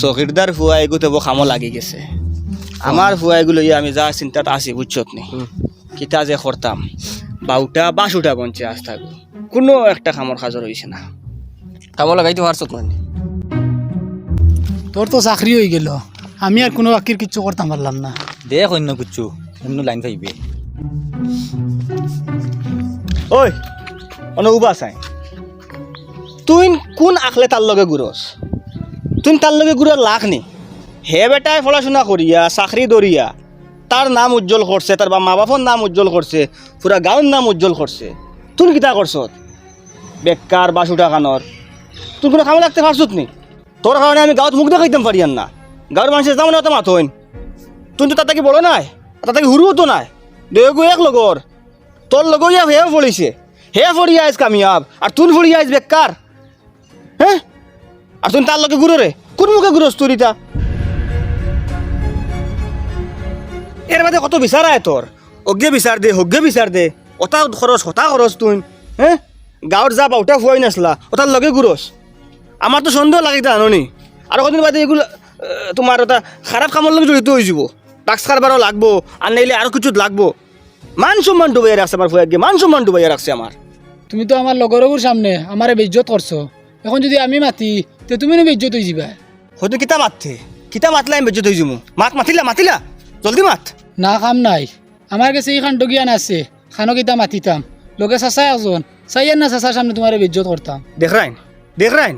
চকিরদার ফুয়া এগুতে বো খামো লাগি গেছে। আমার ফুয়া এগুলো আমি যা চিন্তাত আছি বুঝছত নি? কিতা যে করতাম বাউটা বাসুটা গঞ্চে আস থাকব কোনো একটা খামর খাজর হয়েছে না। কামো লাগাইতে পারছত মানে তোর তো চাকরি হয়ে গেল। আমি আর কোনো বাকির কিচ্ছু করতাম পারলাম না। দেখ অন্য কুচ্ছু অন্য লাইন পাইবে ওই অন উবা চাই। তুই কোন আখলে তার লগে ঘুরস তুই তার লগে ঘুরার লাখ নি। হে বেটায় পড়াশোনা করিয়া, চাকরি দরিয়া তার নাম উজ্জ্বল করছে, তার বা মা বাপর নাম উজ্জ্বল করছে পুরা গাঁৱৰ নাম উজ্জ্বল করছে। তুই কিতা করছত বেকার বাসুটা কানর তুই কোনো কামে লাগতে পারছত নি? তোর কারণে আমি গাঁৱত মুখ দেখাইতাম পারি না। গাঁৱৰ মানুষের যাও না তো মাথইন তুই তো তার থেকে বড় নাই তার থেকে হুরুও তো নাই। দুয়োগো এক লগর তোর লগইয়া হে পড়িছে হে ফড়িয়া আইস কামিয়াব আর তুই ফড়িয়া আইস বেকার হ্যাঁ আর তুই তার লগে ঘুরো রে। কোন মুখে ঘুরোস তুই তা? এর বাদে কত বিচার আয় তোর অজ্ঞে বিচার দে হজ্ঞে বিচার দে। ওটা খরচ হতা খরচ তুই হ্যাঁ গাঁৱত যা বাউটা ফুয়াই নাচলা ওটার লগে ঘুরোস আমার তো সন্দেহ লাগে তা আননি। আর কদিন বাদে এগুলো আহ, তোমার ওটা খারাপ কামের লগে জড়িত হয়ে যাব। টাক্স কারবারও লাগবো আর নাইলে আরও কিছু লাগবো। মান সম্মান ডুবাই রাখছে আমার ফুয়াকে মান সম্মান ডুবাই রাখছে আমার তুমি তো আমার লগরগুর সামনে আমারে বেজ্জত করছ এখন যদি আমি মাতি তে তুমি নো বেজ্জত হয়ে যাবা। হয়তো কিতা মাততে কিতা মাতলা আমি বেজ্জত হয়ে যাব মাত মাতিলা মাতিলা? জলদি মাত। না কাম নাই। আমার কাছে এই খানটো জ্ঞান আছে। খানো কিতা মাতিতাম। লোকে চাচা একজন চাইয়ার না চাচার সামনে তোমার বেজ্জত করতাম দেখ রাইন দেখ রাইন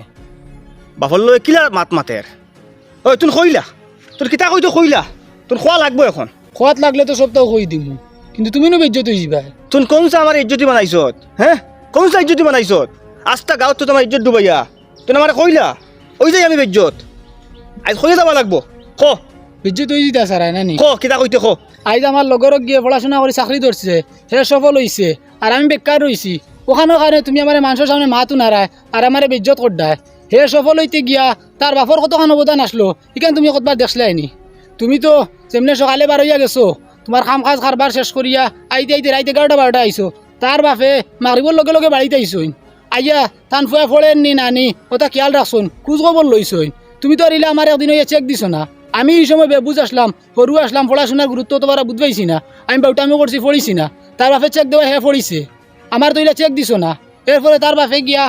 বাপর লয় কিলা মাত মাতের ওই তুই কইলা তোর কিতা কইতো কইলা তোর খোয়া লাগবো এখন? খোয়াত লাগলে তো সপ্তাহ কই দিম। কিন্তু তুমি নো বেজ্জত হয়ে যাবা। তুই কোনসা আমার ইজ্জতি বানাইছত? হ্যাঁ কোনসা ইজ্জতি বানাইছত? আজটা গাঁৱত তো তোমার ইজ্জত ডুবাইয়া। তুই আমার কইলা ওই যাই আমি বেজ্জত। আজ কইয়া যাবা লাগবো। ক। বেজ্জত হয়ে যেতে সারাই নানি ক কিতা কইতে ক? আজ আমার লগরক গিয়ে পড়াশোনা করে চাকরি ধরছে সে সফল হয়েছে আর আমি বেকার রয়েছি ওখানেও কারণে তুমি আমার মানুষের সামনে মাতও নারায় আর আমার বেজ্জত করডায় হে সফল হইতে গিয়া তার বাপর কতখান অবদান আসলো এখানে তুমি কতবার দেখলাইনি তুমি তো যেমনি সকালে বার হইয়া গেছো তোমার কাম কাজ কারবার শেষ করিয়া আইতে আইতে রাইতে এগারোটা বারোটা আইছো তার বাপে মারিবর লগে লগে বাড়িতে আইসইন আইয়া তান ফুয়া ফোড়েন নি নানি ওটা খেয়াল রাখছুন, খোঁজ খবর লইছইন তুমি তো আর ইলা আমার একদিন হইয়া চেক দিছো না। আমি এই সময় বেবুজ আসলাম, সরু আসলাম, পড়াশোনার গুরুত্ব তো বারা বুঝবাইছি না। আমি বাউটামি করছি পড়িছি না। তার বাপে চেক দেওয়া হে পড়িছে আমার তো ইলা চেক দিছো না। এরপরে তার বাপে গিয়া,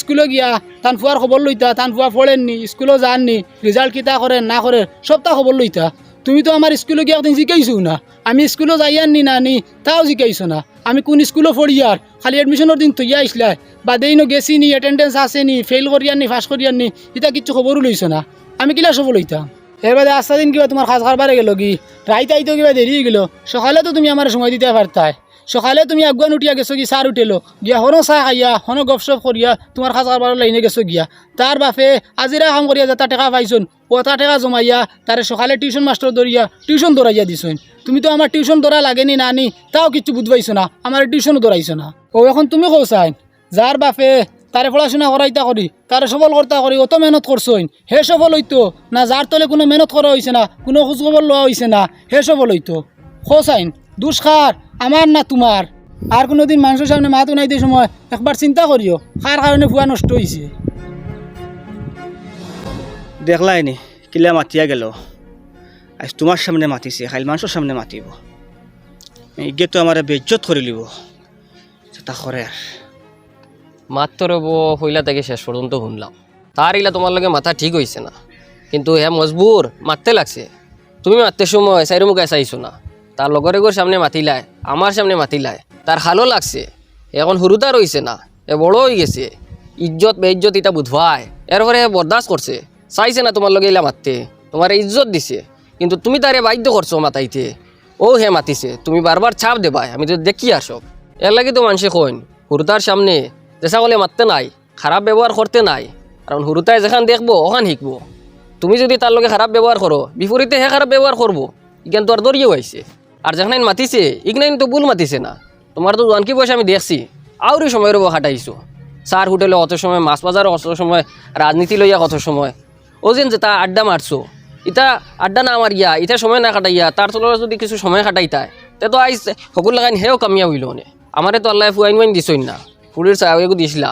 স্কুলে গিয়া তান ফুয়ার খবর লইতা তান ফুয়া পড়েননি স্কুলও যাননি রেজাল্ট কিতা করেন, না করে সবটা খবর লইতা। তুমি তো আমার স্কুলে গিয়ে একদিন জিকাইছো না। আমি স্কুলে যাই যাইয়ার নি নানি তাও জিকাইছো না। আমি কোন স্কুলে পড়ি আর খালি এডমিশনের দিন থইয়া আইসলাই বা দেইনো গেছি নি এটেন্ডেন্স আছে নি ফেল করি নি ফাঁস করি নি এটা কিচ্ছু খবরও লইছো না। আমি কিলা সব লইতাম এর বাদে আস্তা দিন কিবা তোমার খাস খারবারে গেল কি? রাইতে আইতে কিবা দেরি গেল। সকালে তো তুমি আমার সময় দিতে পারতাই সকালে তুমি আগুয়ান উঠিয়া গেছো কি সার উঠেলো গিয়া, হনো চাহ খাইয়া, হনো গপসপ করিয়া তোমার খাস খারবার লাইনে গেছো গিয়া। তার বাপে আজিরা কাম করিয়া যা টাকা পাইছুন ওটা টাকা জমাইয়া তারে সকালে টিউশন মাস্টার ধরিয়া টিউশন দিছুন। তুমি তো আমার টিউশন ধরা লাগেনি নানি তাও কিছু বুঝবাইছো না আমার টিউশনও ধরাইছো না। ও এখন তুমি কৌ কৌসাইন যার বাপে তারে পড়াশোনা করাইতা করি তারে সফল কর্তা করি অত মেহনত করছইন হে সফল হইতো না যার তলে কোনো মেহনত করা হয়েছে না, কোনো খোঁজখবর লওয়া হয়েছে না, হে সফল হইতো খোসাইন দুষ্কার আমার না তোমার। আর কোনোদিন মানুষের সামনে মাতো নাই উনাইতে সময় একবার চিন্তা করিও কার কারণে ফুয়া নষ্ট হয়েছে দেখলাই নি কিলা মাতিয়া গেল। আজ তোমার সামনে মাতিছে খাইল মানুষের সামনে মাতিব। ইগে তো আমার বেজ্জত করে লিব। তা করে আর। মাত্র হইলা থেকে শেষ পর্যন্ত শুনলাম। তার ইলা তোমার লগে মাথা ঠিক হয়েছে না। কিন্তু হ্যাঁ মজবুর মারতে লাগছে। তুমি মারতে সময় চাইরো মুখে চাইছো না। তার লগরে গোর সামনে মাতিলায় আমার সামনে মাতিলায় তার ভালো লাগছে। এখন সৰুতা রইছে না, এ বড় হয়ে গেছে। ইজ্জত বেইজ্জত এটা বুধবাই এরপরে বরদাস্ত করছে চাইছে না তোমার লগে ইলা মারতে তোমার ইজ্জত দিছে। কিন্তু তুমি তারে বাধ্য করছ মাতাইতে। ও হে মাতিছে, তুমি বারবার ছাপ দেবাই আমি তো দেখি আর সব এর লাগে তো মানুষে কইন হুরুতার সামনে যেসা বলে মারতে নাই খারাপ ব্যবহার করতে নাই। কারণ হুরুতায় যেখান দেখব ওখান শিখব তুমি যদি তার লগে খারাপ ব্যবহার করো বিপরীতে হে খারাপ ব্যবহার করব ইজ্ঞান তো আর দরিয়েও আইছে আর যেখানে মাতিছে, ইগনাইন তো ভুল মাতিছে না। তোমার তো জানকি পয়সা আমি দেখছি, আউরি সময় রব খাটাইছো চার হোটেলে অত সময়, মাছ বাজার অত সময় রাজনীতি লইয়া কত সময়। ও যে তা আড্ডা মারছো ইটা আড্ডা না মারিয়া ইটা সময় না কাটাইয়া তার তলত যদি কিছু সময় কাটাইতাই তে তো আইস সকল লাগাইন হেও কামিয়া হইল নে? আমারে তো আল্লাহ ফুয়াইন ওয়াইন দিছই না। ফুলির চাউগু দিছিলা।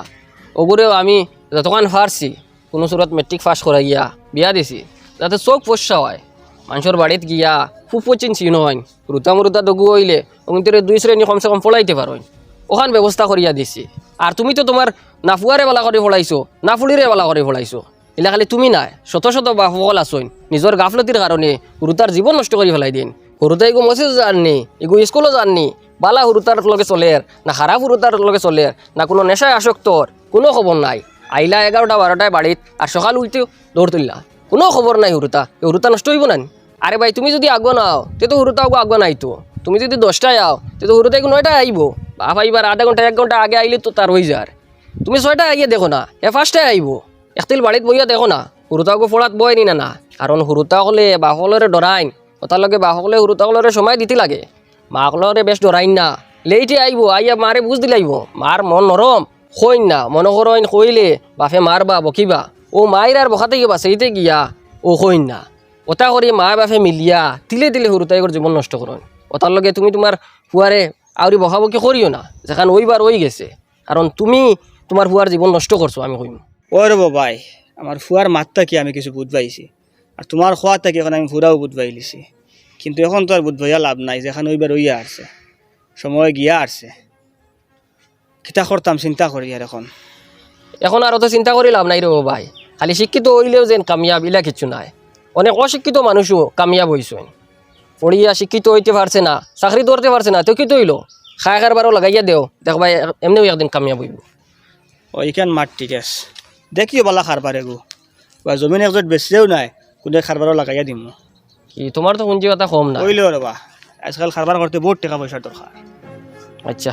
ওগুরেও আমি যতক্ষণ ফারছি কোনো সুরত মেট্রিক পাস করাইয়া বিয়া দিছি। যাতে চোখ ফসা হয়। মানুষের বাড়িত গিয়া ফুপচিন চিন হয় রুতা মুরুতা হইলে অমিতরে দুই শ্রেণি কমসে কম ফলাইতে পারো ওখান ব্যবস্থা করিয়া দিছি। আর তুমি তো তোমার নাফুয়ারে বালা করে ফলাইছো নাফুলিরে বালা করে ফলাইছো এলা খালি তুমি নাই, শত শত বাপসকল আছোন নিজৰ গাফলতিৰ কাৰণে সৰুতাৰ জীৱন নষ্ট কৰি পেলাই দিন সৰুতাই এগো মছেজ জাননি এগো স্কুলো জাননি বালা সৰুতাৰ লগে চলেৰ না খারাপ সৰুতাৰ লগে চলেৰ না কোনো নেশায় আসক্তর কোনো খবর নাই। আইলা এগারোটা বারোটায় বাড়িত আর সকাল উঠতে দৌড় তুললা। কোনো খবর নাই সৰুতা সৰুতা নষ্ট হইব না আরে ভাই, তুমি যদি আগুয়া নাও, তে তো সৰুতা আগো আগুয়া নাইতো। তুমি যদি দশটায় আও, তে তো সৰুতাই নয়টায় আইব। বাপ আইবার আধা ঘণ্টা, এক ঘণ্টা আগে আইলে তো তার হয়ে যার। তুমি ছয়টা আইয়ে দেখো না, এ ফার্স্টে আইব। একতিল বাড়িত বইয়া দেখো না সৰুতাকো ফলাত বয় নি না না। কারণ সৰুতাকলে বাসকলরে ডরাইন তার লগে বাসকলে সৰুতাকলরে সময় দিতে লাগে। মাকলরে বেশ ডরাইন না। লেইটে আইব, আইয়া মারে বুঝ দিলাইব মার মন নরম কইন না মনে কইলে বাপে মারবা বকিবা। ও মায়ের আর বখাতে গিয়ে সেইতে গিয়া ও কইন না। ওটা করি মা বাপে মিলিয়া তিলে তিলে সৰুতাইগর জীবন নষ্ট করুন ওটার লগে তুমি তোমার ফুয়ারে আউরি বকাবকি করিও না যেখান ওইবার ওই গেছে। কারণ তুমি তোমার ফুয়ার জীবন নষ্ট করছ আমি কইম ওই রে বাবাই আমার ফুয়ার মাত্রা কি আমি কিছু বুধ পাইছি আর তোমার খোয়া থেকে এখন আমি ফুরাও বুধ পাইলিছি কিন্তু এখন তো আর বুধ ভাইয়া লাভ নাই যেখানে ওইবার ওইয়া আসছে সময় গিয়া আসছে কিতা করতাম চিন্তা করি আর এখন। এখন আর অত চিন্তা করে লাভ নাই রে ও ভাই খালি শিক্ষিত হইলেও যেন কামিয়াব ইলা কিছু নাই। অনেক অশিক্ষিত মানুষও কামিয়াব হইছেন পড়িয়া শিক্ষিত হইতে পারছে না চাকরি ধরতে পারছে না তো কি তো হইল খায় খারবারও লাগাইয়া দেও দেখ ভাই এমনিও একদিন কামিয়াব হইব। ওইখান মাঠ ঠিক আছে। দেখিও বালা খারবারে গো। বা জমিন একজোট বেচিও নাই কোনে খারবারও লাগাইয়া দিম। কি তোমার তো পুঁজি কথা কম না। কইলেও রবা আজকাল খারবার করতে বহুত টাকা পয়সার দরকার আচ্ছা।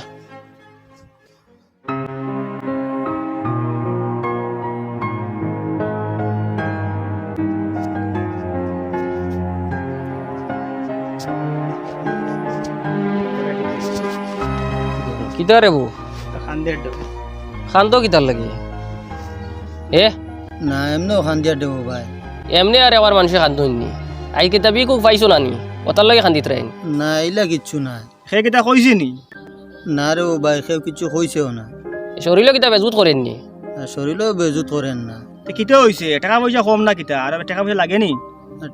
কিতা রে বউ খান্দের ডো খান্ত কিতার লাগে? এ? না এমনিও খান দিয়া দেবো ভাই। এমনি আর আমার মানুষে খান্ত হইনি। আই কিতাবি খুব পাইছো নানি ওটার লাগে খান্দিত রাইন না। এইলা কিচ্ছু নাই। সেইকেইটা কইছি নি? না রে ও ভাই সেও কিছু কইছেও না। শরীরে কিতাব এজুত করেননি শরীরেও বেজুত করেন না। তে কিতা হয়েছে টাকা পয়সা কম না কিতা? আর টাকা পয়সা লাগে নি?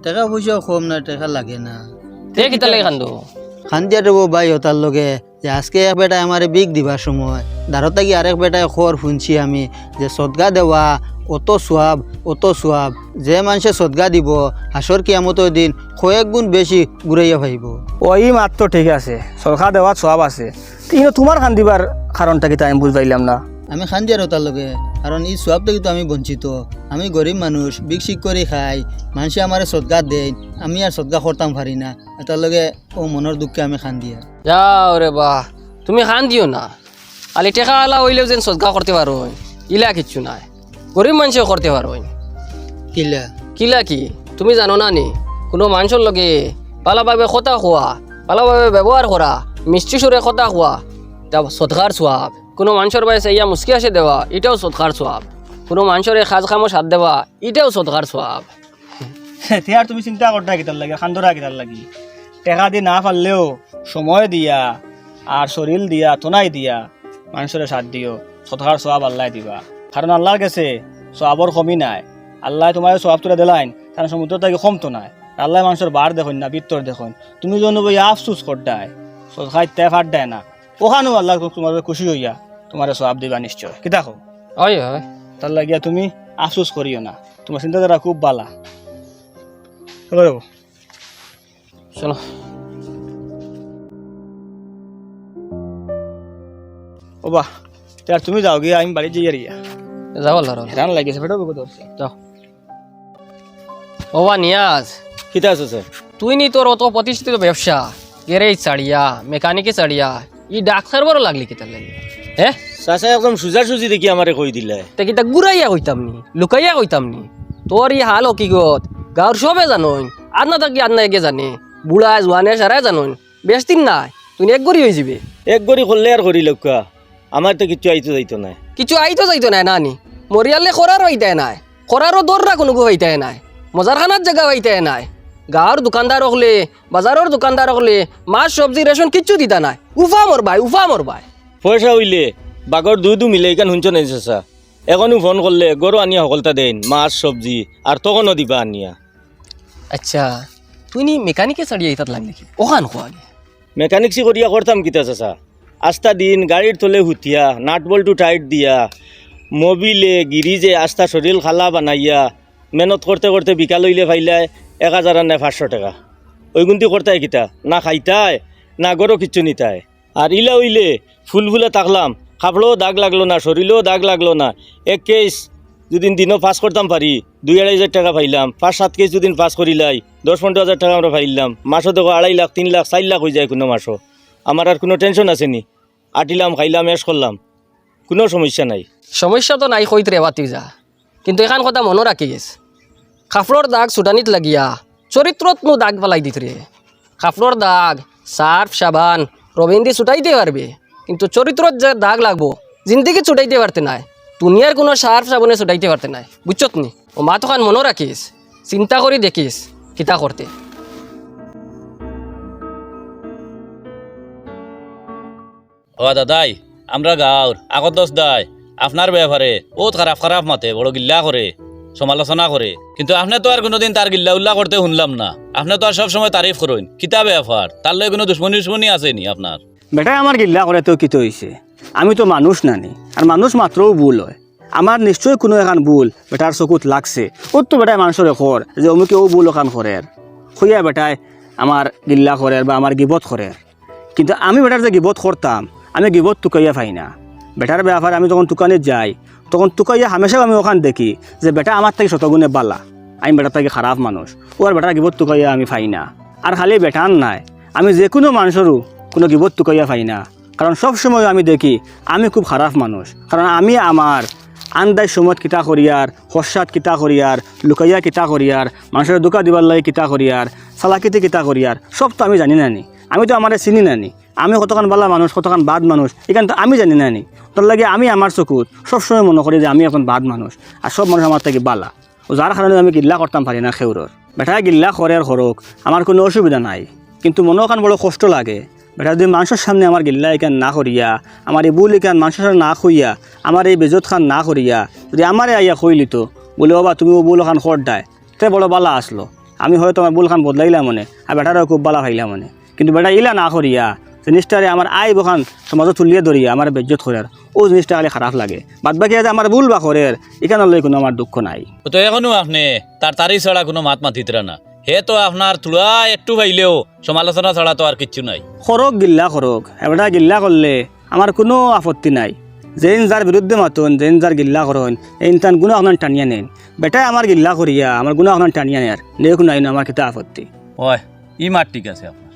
টাকা পয়সাও কম না টাকা লাগে না। তে কিতার লাগে খান্দো? খান দিয়া দেবো ভাই ওটার লগে। যে আজকে এক বেটায় আমার বিগ দিবার সময়। দাঁড়ো গিয়ে আরেক বেটায় খবর শুনছি আমি যে সদগা দেওয়া, অত সোয়াব অত সোয়াব যে মানুষে সদগা দিব হাসর কিয়ামতের দিন কয়েক গুণ বেশি ঘুরাইয়া ভাইব ওই মাত্র ঠিক আছে, সদগা দেওয়ার সোয়াব আছে। কিন্তু তোমার খান দিবার কারণটা কিতা আমি বুঝ পাইলাম না। আমি খান্দি দিয়ার ওটার লগে। কারণ এই সোয়াব থেকে তো আমি বঞ্চিত। আমি গরিব মানুষ বিগ শিক করে খাই মানুষে আমার সদগা দেয় আমি আর সদগা করতাম পারি না। এটার লগে ও মনের দুঃখে আমি খান দিয়া যাও রে বাহ তুমি খান দিও না। খালি টেকা আলা হইলেও যেন সদকা করতে পারো ইলা কিচ্ছু নাই। গরিব মানুষও করতে পারো কিলা? কিলা কি? তুমি জানো না নি? কোনো মানুষের লগে ভালোভাবে কথা খোয়া ভালোভাবে ব্যবহার করা মিষ্টি সুরে কথা খোয়া তা সৎকার সোয়াব কোনো মানুষের বয়সে ইয়া মুসকি আসে দেওয়া, এটাও সৎকার সোয়াব কোনো মানুষের খাজ খামো সাথ দেওয়া, এটাও সৎকার সোয়াব তে আর তুমি চিন্তা করতে কিতার লাগে খান্দরা কিতার লাগি। টেকা দিয়ে না পারলেও সময় দিয়া আর শরীর দিয়া তোনাই দিয়া মানুষের সাথ দিও। সতকার সব আল্লাহ দিবা। কারণ আল্লাহর কাছে সবাবর কমি নাই। আল্লাহ তোমার সব তুলে দিলাইন কারণ সমুদ্র থেকে কম তো নাই আল্লাহ মানুষের বার দেখুন না বিত্তর দেখুন। তুমি যেন বই আফসুস করদায় সৎকার তেফার দেয় না। ওখানেও আল্লাহ তোমার খুশি হইয়া তোমার সব দিবা নিশ্চয়। কি দেখো? হয় হয়। তার লাগিয়া তুমি আফসোস করিও না। তোমার চিন্তাধারা খুব বালা। চলো ও বাহ তার তুমি যাও গিয়ে আমি বাড়ি যাই রিয়া। যাও আল্লাহ হেরান লাগিয়েছে ফেটো বিপদ হচ্ছে? যাও। ওবা নিয়াজ। কিতা আছে স্যার? তুই নি তোর অত প্রতিষ্ঠিত ব্যবসা গ্যারেজ ছাড়িয়া মেকানিকে ছাড়িয়া ই ডাক্তার বড় লাগলি কি তার লাগি হ্যাঁ চাচা একদম সুজা সুজি দেখি আমারে কই দিলে। তে কিতা গুড়াইয়া কইতাম নি লুকাইয়া কইতাম নি। তোর ই হাল হকিগত গাঁৱৰ সবে জানোন আর না থাকি আর না একে জানে বুঢ়া জোৱানে সাৰাই জানোন বেশ দিন নাই তুই এক গড়ি হৈ যাবি। এক গড়ি করলে আর করি লক্ষ্য আমার তো কিছু আইতো যাইতো না কিছু আইতো যাইতো নাই নানি মরিয়ালে খরারও হইতাই নাই খরারও দররা কোনো হইতাই নাই মজারখানার জায়গা হইতাই নাই গাঁৱৰ দোকানদার হলে বাজাৰৰ দোকানদার হলে মাছ চব্জি রেশন কিচ্ছু দিতা নাই উফা মর ভাই উফা মর ভাই পয়সা হইলে বাগর দুই দু মিলে এখান শুনছ নাই চাচা। এখনও ফোন করলে গরু আনিয়া সকলটা দেন মাছ সবজি আর তখনও দিবা আনিয়া। আচ্ছা তুই নি মেকানিকে চাড়িয়ে তাত লাগলি কি? ওখান খো আগে মেকানিক্সি করিয়া করতাম কিতা চাচা। আস্তা দিন গাড়ির তলে হুতিয়া নাট বল্টু টাইট দিয়া মোবিলে গিরিজে আস্তা শরীর খালা বানাইয়া মেহনত করতে করতে বিকাল হইলে ফাইলায় এক হাজার আর নাই পাঁচশো টাকা। ওই গুনতি করতাই কিতা না খাইতায় না গরো কিচ্ছু নিতায় আর ইলা উইলে ফুল ফুলে তাকলাম খাবলেও দাগ লাগল না, শরীরেও দাগ লাগল না। এক কেস দুদিন দিনও পাস করতাম পারি, দুই আড়াই হাজার টাকা পাইলাম। পাঁচ, সাত কেস দুদিন পাস করিলাই, দশ, পনেরো হাজার টাকা আমরা পাইলাম। মাসও দেখো আড়াই লাখ, তিন লাখ, চার লাখ হয়ে যায় কোনো মাসও আমার আর কোনো টেনশন আছে নি। আটিলাম, খাইলাম, এস করলাম। কোনো সমস্যা নাই। সমস্যা তো নাই কইত রে বাতি যা। কিন্তু এখান কথা মনে রাখিস খাফড়র দাগ সুটানিত লাগিয়া চরিত্রত নো দাগ পেলাই দিত রে খাফড়র দাগ সার্ফ সাবান দিয়ে ছুটাইতে পারবে, কিন্তু চরিত্রত যে দাগ লাগবো, জিন্দিগি ছুটাইতে পারতে নাই, দুনিয়ার কোনো সার্ফ সাবনে ছুটাইতে পারতে নাই, বুঝছত নি? ও মা তখন মনে রাখিস, চিন্তা করি দেখিস, কিতা করতে। ও দাদাই, আমরা গাঁৱৰ আগত দছ দাই, আপনার ব্যাপারে বহুত খারাপ খারাপ মাতে, বড় গিল্লা করে, সমালোচনা করে, কিন্তু আপনি তো আর কোনোদিন তার গিল্লা উল্লা করতে শুনলাম না। আপনি তো আর সব সময় তারিফ করেন। কিতা ব্যাপার তার লগে কোনো দুশ্মনী দুশ্মনী আছে নি আপনার? বেটাই আমার গিল্লা করে তো কিতো হয়েছে আমি তো মানুষ নানি, আর মানুষ মাত্রও ভুল হয়। আমার নিশ্চয় কোনো এখান ভুল বেটার চকুত লাগছে। ওর তো বেটাই মানুষের খর যে অমুকে ও ভুল ওখান করে খুঁয়া বেটাই আমার গিল্লা করে বা আমার গিবত করে কিন্তু আমি বেটার যে গিবত করতাম আমি গিবত টুকাইয়া পাই না। বেটার ব্যাপারে আমি যখন দোকানে যাই, তখন টুকাইয়া হামেশাও আমি ওখান দেখি যে বেটা আমার থেকে শতগুণে বালা। আমি বেটার খারাপ মানুষ। ও আর বেটার গিবত টুকাইয়া আমি পাই না। আর খালি বেটার নাই। আমি যে কোনো মানুষেরও কোনো গিবত টুকাইয়া পাই না। কারণ সব সময় আমি দেখি, আমি খুব খারাপ মানুষ। কারণ আমি আমার আন্দাজ সময়ত কিতা করিয়ার হর্ষাত কিতা করিয়ার লুকাইয়া কিতা করিয়ার মানুষের দোকা দিবার লাগে কিতা করিয়ার চালাকিতে কিতা করিয়ার সব তো আমি জানি নানি। আমি তো আমার চিনি নানি। আমি কতক্ষণ বালা মানুষ কতক্ষণ বাদ মানুষ এখান তো আমি জানি নানি। তোর লাগে আমি আমার চকুত সবসময় মনে করি যে আমি এখন বাদ মানুষ। আর সব মানুষ আমার থেকে বালা। যার কারণে আমি গিল্লা করতাম পারি না খেউরর বেটা, গিল্লা করে আর হরক আমার কোনো অসুবিধা নাই। কিন্তু মনে ওখান বড় কষ্ট লাগে। বেটা, যদি মানুষের সামনে আমার গিল্লা এখান না করিয়া আমার এই বুল এখান মানুষের সামনে না খুইয়া আমার এই বেজত খান না করিয়া যদি আমারে আইয়া কইলি তো বলে বাবা তুমি ও বুল খান খর দেয় তে বড় বালা আসলো আমি হয়তো আমার বুল খান বদলাইলাম মনে আর বেটারও খুব বালা খাইলাম মনে। কিন্তু বেটা, ইলা না করিয়া জিনিসটারে আমার আই বখান সমাজত তুলিয়ে ধরিয়া আমার বেজ্জত করে ও জিনিসটা খালি খারাপ লাগে। বাদ বাকি আছে আমার ভুল বা করে এখানে লই কোনো আমার দুঃখ নাই। তো এখনও আপনি তার তারি ছাড়া কোনো মাত মাতিতরা না। হে তো আপনার তুলা একটু পাইলেও সমালোচনা ছাড়া তো আর কিচ্ছু নাই। খরক গিল্লা খরক এবারটা গিল্লা করলে আমার কোনো আপত্তি নাই। যেন যার বিরুদ্ধে মাতুন যেন যার গিল্লা করন এই ইনসান গুণ আপনার টানিয়া নেন। বেটাই আমার গিল্লা করিয়া আমার গুণ আপনার টানিয়া নেয়ার নাই না আমার কিতা আপত্তি। ওই ই মাত ঠিক আছে আপনার